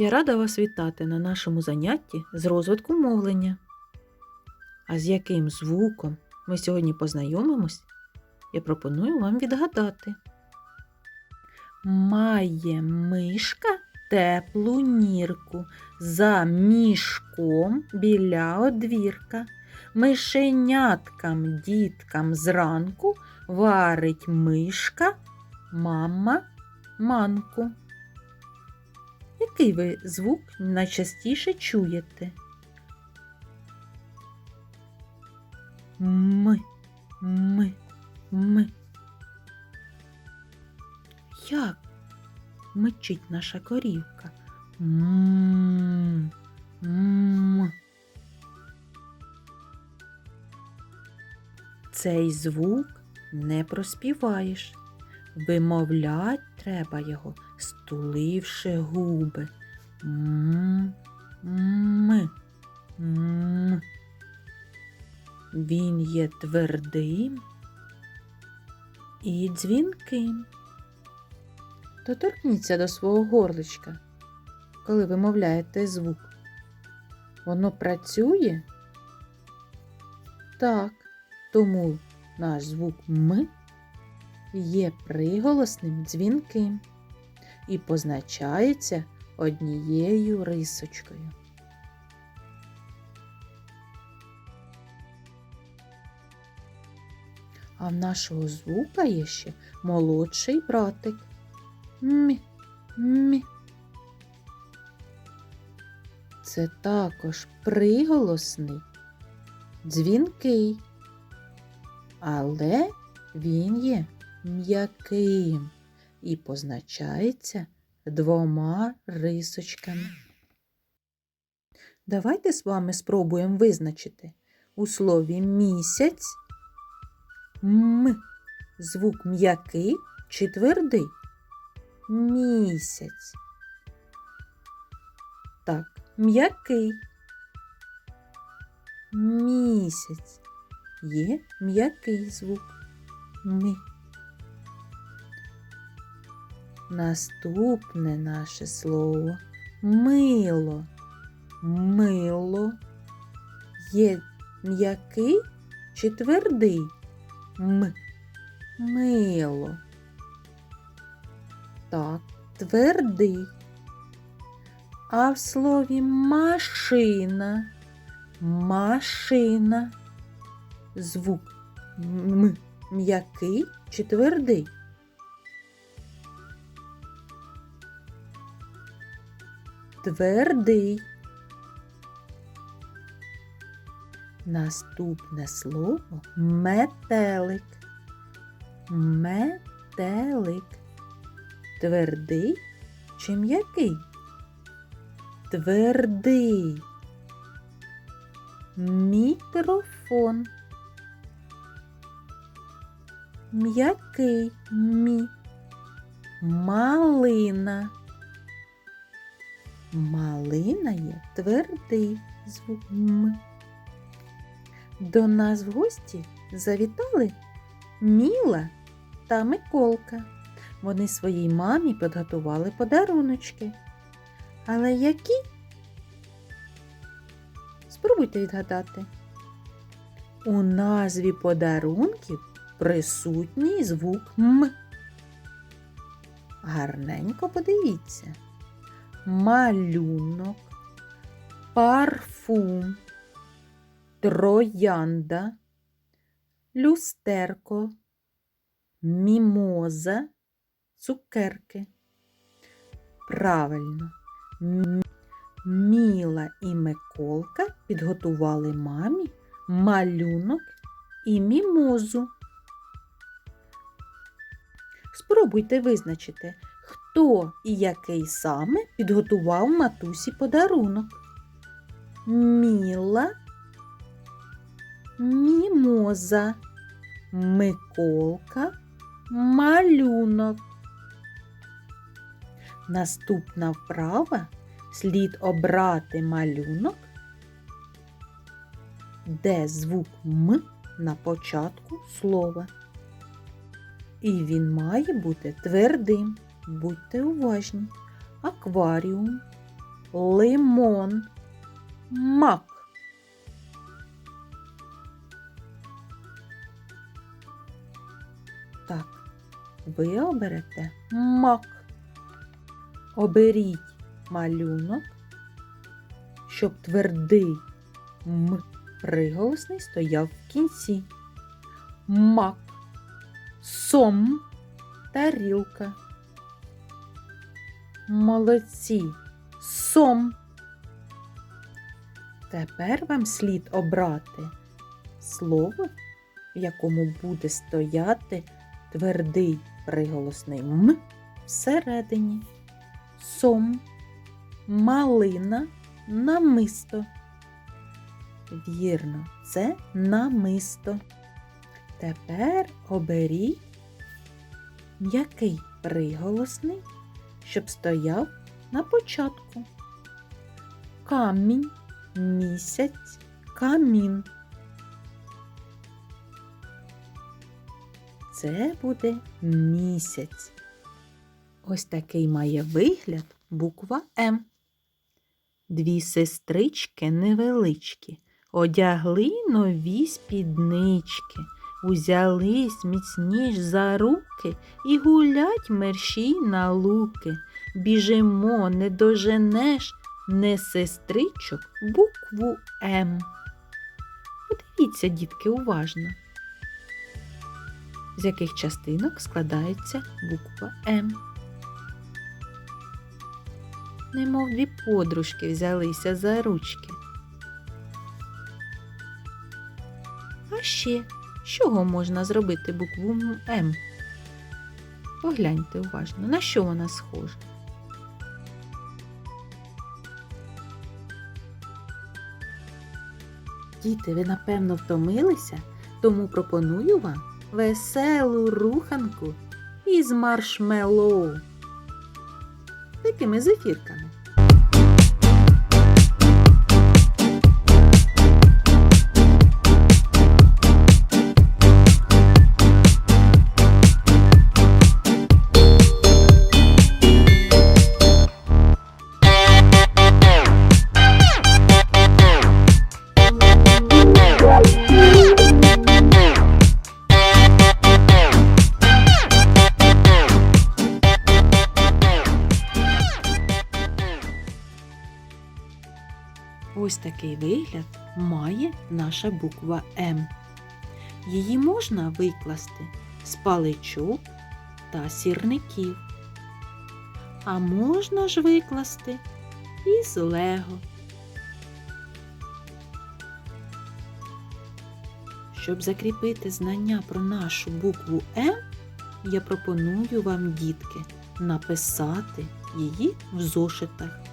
Я рада вас вітати на нашому занятті з розвитку мовлення. А з яким звуком ми сьогодні познайомимось, я пропоную вам відгадати. Має мишка теплу нірку за мішком біля одвірка. Мишеняткам, діткам зранку варить мишка, мама манку. Який ви звук найчастіше чуєте? Ми, ми, ми. Як мичить наша корівка? М, м. Цей звук не проспіваєш. Вимовлять треба його, стуливши губи. М, м, м. Він є твердим і дзвінким. Доторкніться до свого горличка, коли вимовляєте звук. Воно працює? Так, тому наш звук М є приголосним дзвінким і позначається однією рисочкою. А в нашого звука є ще молодший братик. Мі, мі. Це також приголосний, дзвінкий, але він є м'яким і позначається двома рисочками. Давайте з вами спробуємо визначити у слові місяць м звук м'який чи твердий. Місяць. Так, м'який. Місяць. Є м'який звук. Ми. Наступне наше слово мило. Мило. Є м'який чи твердий? М. Мило. Так, твердий. А в слові машина. Машина. Звук м м'який чи твердий? Твердий. Наступне слово метелик. Метелик. Твердий чи м'який? Твердий. Мікрофон. М'який мі. Малина. Малина є твердий звук М. До нас в гості завітали Міла та Миколка. Вони своїй мамі підготували подаруночки. Але які? Спробуйте відгадати. У назві подарунків присутній звук М. Гарненько подивіться. Малюнок, парфум, троянда, люстерко, мімоза, цукерки. Правильно, Міла і Миколка підготували мамі малюнок і мімозу. Спробуйте визначити, хто і який саме підготував матусі подарунок. Міла, мімоза, Миколка, малюнок. Наступна вправа слід обрати малюнок, де звук М на початку слова. І він має бути твердим. Будьте уважні. Акваріум, лимон, мак. Так, ви оберете мак. Оберіть малюнок, щоб твердий м приголосний стояв в кінці. Мак, сом, тарілка. Молодці, сом. Тепер вам слід обрати слово, в якому буде стояти твердий приголосний м всередині. Сом, малина, намисто. Вірно, це намисто. Тепер оберіть м'який приголосний, щоб стояв на початку. Камінь, місяць, камін. Це буде місяць. Ось такий має вигляд буква М. Дві сестрички невеличкі одягли нові спіднички, узялись міцніш за руки і гулять мерщій на луки. Біжимо, не доженеш, не сестричок букву М. Подивіться, дітки, уважно. З яких частинок складається буква М. Немов дві подружки взялися за ручки. А ще з чого можна зробити букву М? Погляньте уважно, на що вона схожа. Діти, ви напевно втомилися, тому пропоную вам веселу руханку із маршмеллоу. Такими зефірками. Ось такий вигляд має наша буква М. Її можна викласти з паличок та сірників. А можна ж викласти із лего. Щоб закріпити знання про нашу букву М, я пропоную вам, дітки, написати її в зошитах.